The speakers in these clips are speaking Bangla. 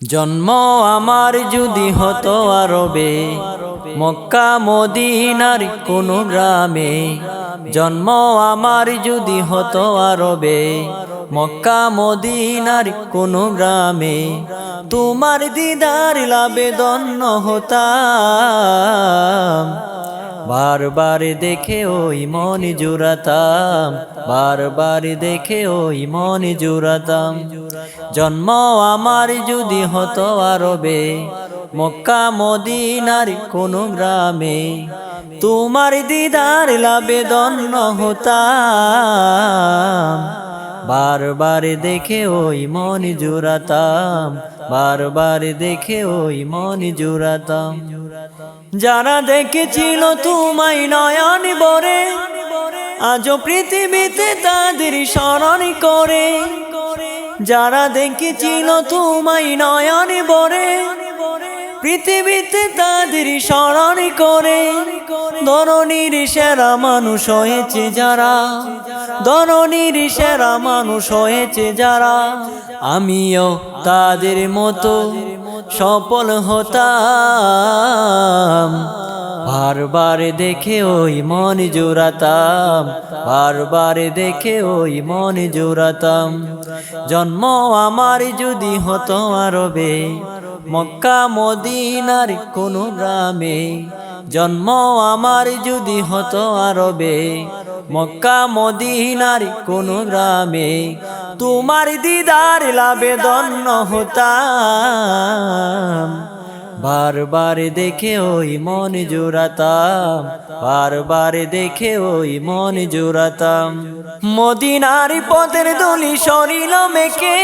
জন্ম আমার যদি হতো আরবে, মক্কা, মদিনার কোন গ্রামে। জন্ম আমার যদি হতো আরবে, মক্কা, মদিনার কোন গ্রামে। তোমার দিদার লাভে হতাম, বারবার দেখে ওই মন জুড়াতাম, বারবার দেখে ওই মন জুড়াতাম। জন্ম আমার যদি হতো আরবে, মক্কা, মদিনার কোন গ্রামে, তোমার দিদার লাভে দন্য হতাম। বারবার দেখে ওই মন জুড়াতাম, বারবার দেখে ওই মন জুড়াতাম। যারা দেখেছিল তোমায় নয়ন বরে আজ পৃথিবীতে তাদের স্মরণ করে। যারা দেখেছিল তোমায় নয়ন বরে, পৃথিবীতে তাদের স্মরণ করে। ধরনীর সেরা মানুষ হয়েছে যারা ধরনীর সেরা মানুষ হয়েছে যারা। আমিও তাদের মতো সফল হতাম। বারবার দেখে ওই মন জোড়াতাম, বারবার দেখে ওই মন জোড়াতাম। জন্ম আমার যদি হতো আরবে, মক্কা, মদিনার কোন গ্রামে। জন্ম আমার যদি হতো আরবে, মক্কা, মদিনার কোন গ্রামে। তোমার দিদার লাভে দন্য হতাম। বারবার দেখে ওই মন জোড়াতাম, বারবার দেখে ওই মন জোড়াতাম। মদিনার পদের দলি সরিল মেকে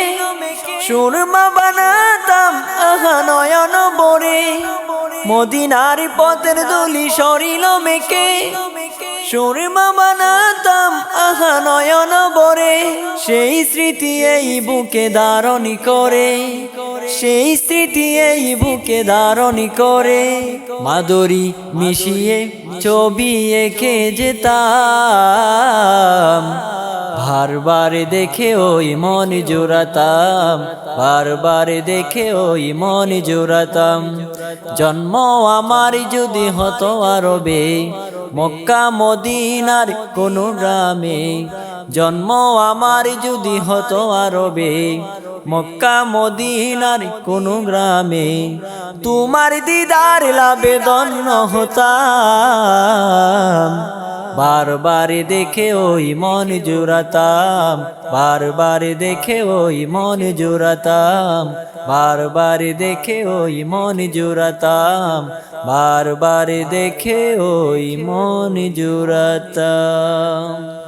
সুরমা বানাতাম, আহা নয়ন বরে মদিনার পদের দলি সরিল মেকে সুরমা বানাতাম, আহা নয়ন বরে সেই স্মৃতি এই বুকে ধারণী করে, সেই স্মৃতি এই বুকে ধারণী করে। মাদুরি মিশিয়ে, ছবি এঁকে যেতাম। বারবার দেখে ওই মন জোড়াতাম, বারবার দেখে ওই মন জোড়াতাম। জন্ম আমার যদি হতো আরবে, মক্কা, মদিনার কোন গ্রামে জন্ম আমার যদি হতো আরবে, মক্কা, মদিনার কোন গ্রামে, তোমার দিদার লাভে দন্য হতাম। বারবার দেখে ওই মন জোড়াতাম, বারবার দেখে ওই মন জোড়াতাম, বারবার দেখে ওই মন জোড়াতাম, বারবার দেখে ওই মন জোড়াতাম।